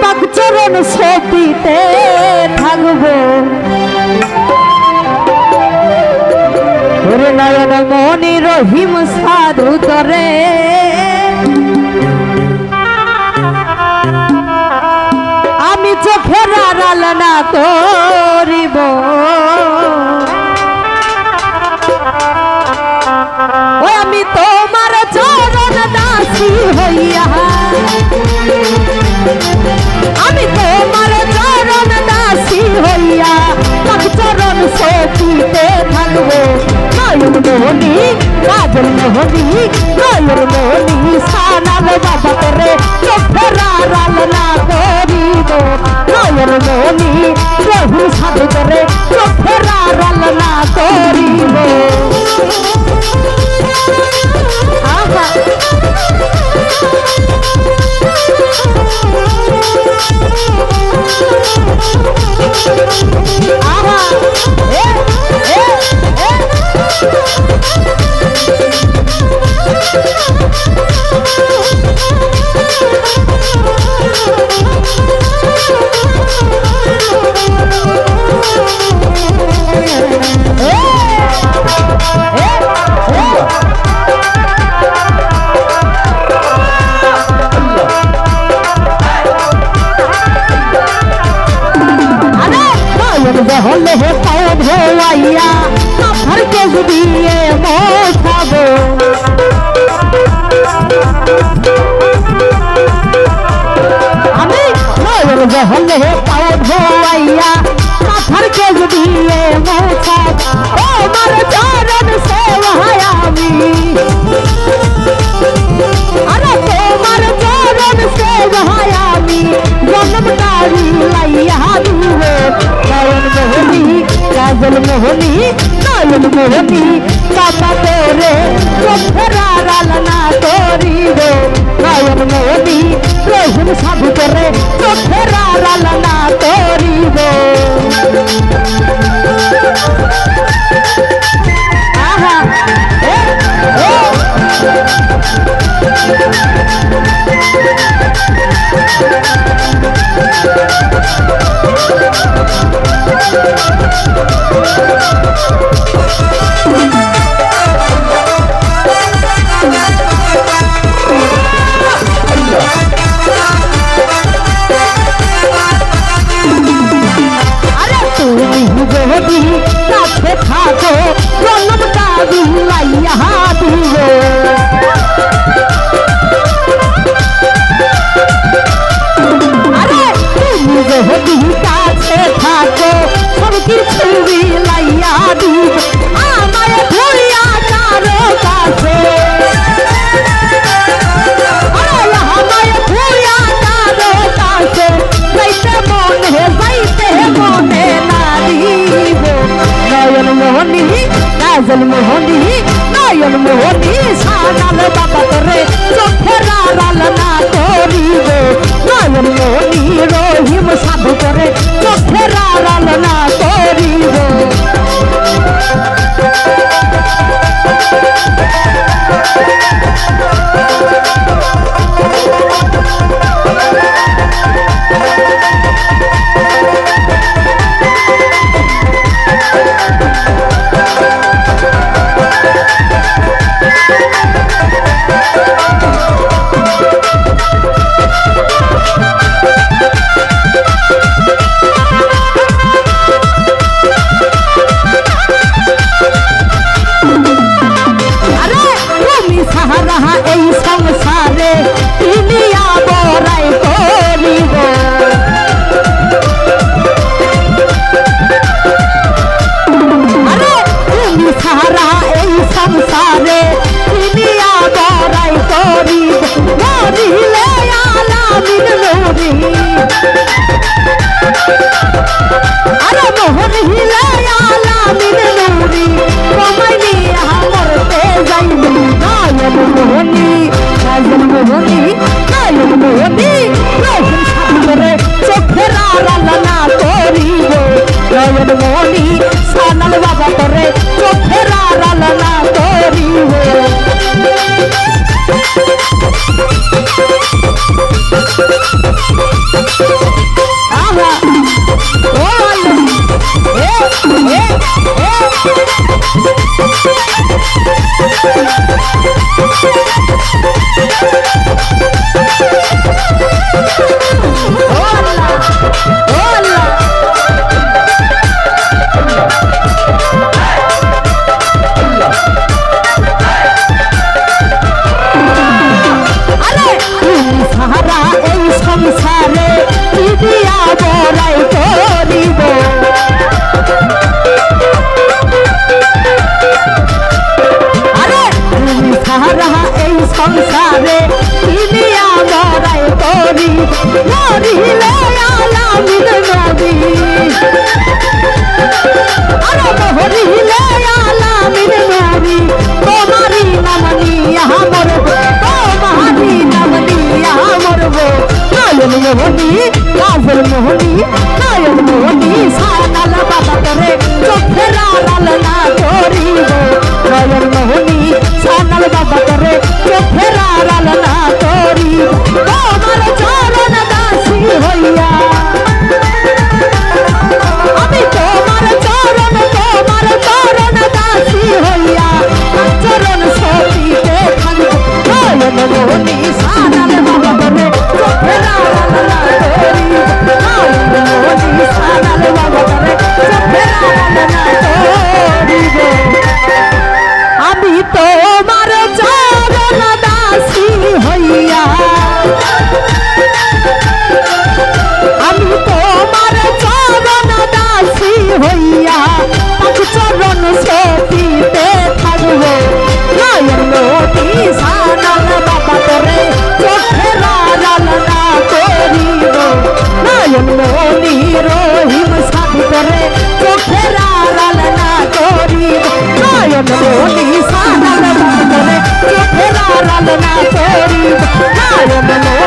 পাক চরণ সপিতে থাকব নয়ন মনি রহিম সাধু তরে। আমি চোখের আড়াল না করিব। আমি তোমার চরণ দাসী হইয়া। কাজল মোহনী নয়ন মোহনী সানাল বাবা করে চোখের আড়াল না করিব। নয়ন মোহনী রহু সাধু করে मोर बहल होता भोवैया सफ़र के गुदिए मोसाबो मोर बहल होता भोवैया सफ़र के गुदिए मोसाबो ओ मर चरण से वहायामी अरे तो मर चरण से वहायामी কাজল মোহনী নয়ন মোহনী বাবা তোরে চোখের আড়াল না করিব। নয়ন মোহনী রহিম সাধু করে চোখের আড়াল না করিব। আহা, এ এ Thank you. Hello,